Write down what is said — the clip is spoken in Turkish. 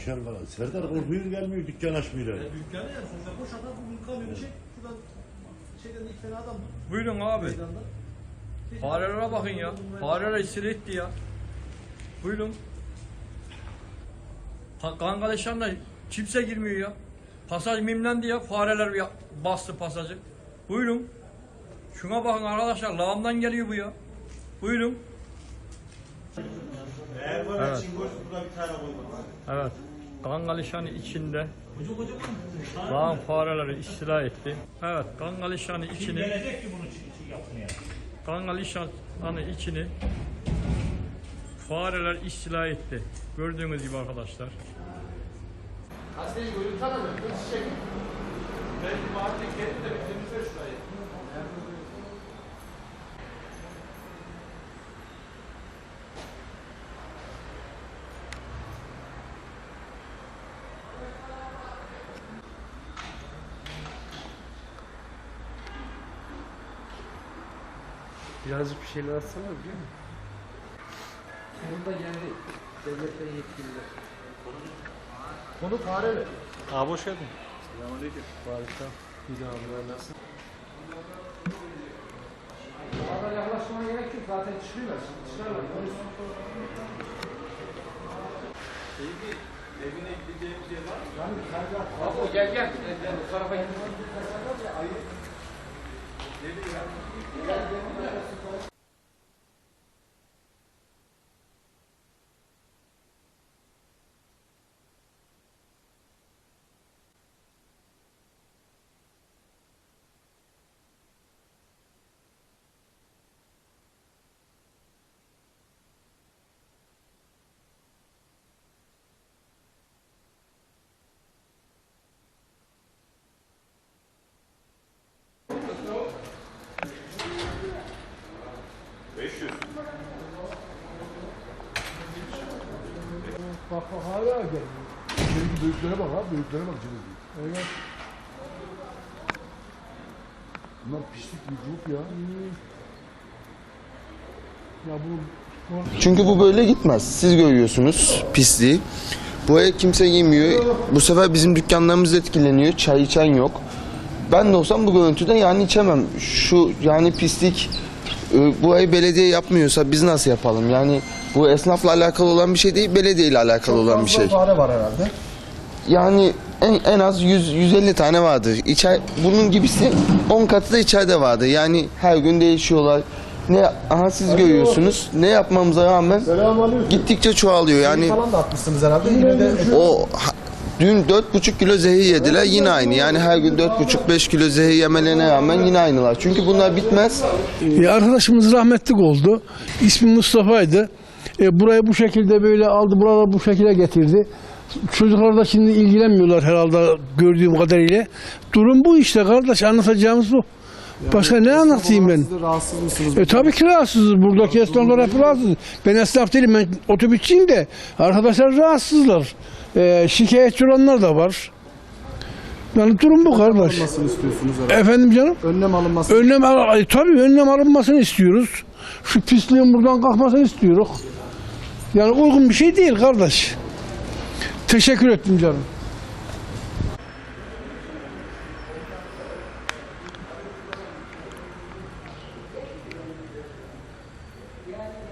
Düşen falan. Serdar korkuyor gelmiyor dükkan açmıyor. Ya dükkanı ya sonuçta koş adam bu kamyonu çek. Şuradan şeyden iki tane adam tut. Buyurun abi. Meydanda. Farelere bakın ya. Fareler istil etti ya. Buyurun. Ha- Kangalışan'da kimse girmiyor ya. Pasaj mimlendi ya. Fareler ya- bastı pasajı. Buyurun. Şuna bakın arkadaşlar. Lağımdan geliyor bu ya. Buyurun. Eğer var Evet. için boş burada bir tane koyma. Evet. Kangalışan'ı içinde lağım fareleri istila etti. Evet. Kangalışan'ı içini Gelecek ki bunu yapmaya. Kangalışan'ı içini fareler istila etti. Gördüğünüz gibi arkadaşlar. Birazcık bir şeyler atsana biliyor musun? Burada yani devletten yetkililer. Konu fare mi? Abi hoş geldin. Selamünaleyküm. Harika. İyi abi nasılsın? Arada yaklaşmaya gerek yok zaten çıkıyorlar. Çıkarlar. Abi o gel gel. Gel, gel o tarafa git. Bak bak hala gel. Şimdi büyüklere bak abi büyüklere bak şimdi. Evet. Bunlar pislik vücut ya. Ya bu Çünkü bu böyle gitmez. Siz görüyorsunuz pisliği. Bu ev kimse yemiyor. Bu sefer bizim dükkanlarımız etkileniyor. Çay içen yok. Ben de olsam bu görüntüde yani içemem. Şu yani pislik e, bu ev belediye yapmıyorsa biz nasıl yapalım? Yani bu esnafla alakalı olan bir şey değil, belediye ile alakalı olan bir şey. fare var herhalde. Yani en, en az 100 150 tane vardır. İçer, bunun gibisi 10 katı da içeride vardı. Yani her gün değişiyorlar. Ne aha siz görüyorsunuz. Ne yapmamıza rağmen Selamünaleyküm. gittikçe çoğalıyor. Yani falan da atmışsınız herhalde. Yine de o ha- dün 4,5 kilo zehir yediler yine aynı. Yani her gün 4,5-5 kilo zehir yemelerine rağmen yine aynılar. Çünkü bunlar bitmez. E, arkadaşımız rahmetlik oldu. İsmi Mustafa'ydı. E, burayı bu şekilde böyle aldı, burada bu şekilde getirdi. Çocuklar da şimdi ilgilenmiyorlar herhalde gördüğüm kadarıyla. Durum bu işte kardeş, anlatacağımız bu. Başka ne anlatayım ben? Rahatsız mısınız? E tabii ki rahatsızız. Buradaki esnaflar hep rahatsız. Ben esnaf değilim, ben otobüsçüyüm de. Arkadaşlar rahatsızlar. E, şikayetçi olanlar da var. Yani durum bu kardeş. alınmasını istiyorsunuz herhalde. Efendim canım? Önlem alınması. Önlem al- tabii önlem alınmasını istiyoruz. Şu pisliğin buradan kalkmasını istiyoruz. Yani uygun bir şey değil kardeş. Teşekkür ettim canım. Yeah.